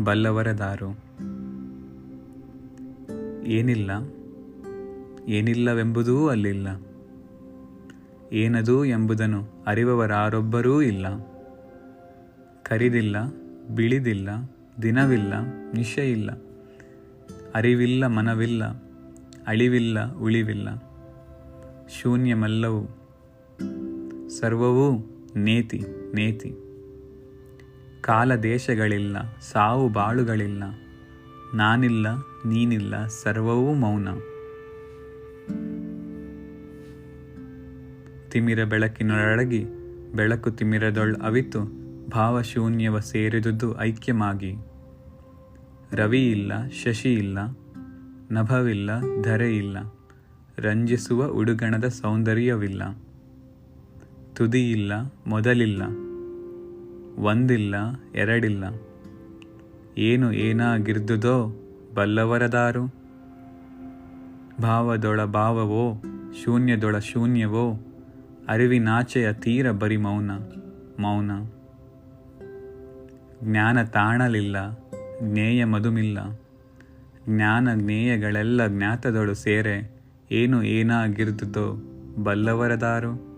ಬಲ್ಲವರದಾರು ಏನಿಲ್ಲ, ಏನಿಲ್ಲವೆಂಬುದೂ ಅಲ್ಲಿಲ್ಲ. ಏನದು ಎಂಬುದನ್ನು ಅರಿವವರಾರೊಬ್ಬರೂ ಇಲ್ಲ. ಕರಿದಿಲ್ಲ, ಬಿಳಿದಿಲ್ಲ, ದಿನವಿಲ್ಲ ನಿಶೆಯಿಲ್ಲ ಅರಿವಿಲ್ಲ, ಮನವಿಲ್ಲ, ಅಳಿವಿಲ್ಲ, ಉಳಿವಿಲ್ಲ. ಶೂನ್ಯಮಲ್ಲವು, ಸರ್ವವೂ ನೇತಿ ನೇತಿ. ಕಾಲ ದೇಶಗಳಿಲ್ಲ ಸಾವು ಬಾಳುಗಳಿಲ್ಲ. ನಾನಿಲ್ಲ, ನೀನಿಲ್ಲ, ಸರ್ವವೂ ಮೌನ. ತಿಮಿರ ಬೆಳಕಿನೊಳಗಿ ಬೆಳಕು ತಿಮಿರದೊಳ್ ಅವಿತು, ಭಾವಶೂನ್ಯವ ಸೇರಿದುದು ಐಕ್ಯಮಾಗಿ. ರವಿ ಇಲ್ಲ, ಶಶಿ ಇಲ್ಲ, ನಭವಿಲ್ಲ, ಧರೆ ಇಲ್ಲ, ರಂಜಿಸುವ ಉಡುಗಣದ ಸೌಂದರ್ಯವಿಲ್ಲ. ತುದಿಯಿಲ್ಲ ಮೊದಲಿಲ್ಲ. ಒಂದಿಲ್ಲ, ಎರಡಿಲ್ಲ. ಏನು ಏನಾಗಿರ್ದುದೋ ಬಲ್ಲವರದಾರು? ಭಾವದೊಳ ಭಾವವೋ, ಶೂನ್ಯದೊಳ ಶೂನ್ಯವೋ, ಅರಿವಿನಾಚೆಯ ತೀರ ಬರಿ ಮೌನ ಮೌನ. ಜ್ಞಾನ ತಾಣಲಿಲ್ಲ, ಜ್ಞೇಯ ಮದುಮಿಲ್ಲ ಜ್ಞಾನ ಜ್ಞೇಯಗಳೆಲ್ಲ ಜ್ಞಾತದೊಳು ಸೇರೆ, ಏನು ಏನಾಗಿರ್ದುದೋ ಬಲ್ಲವರದಾರು?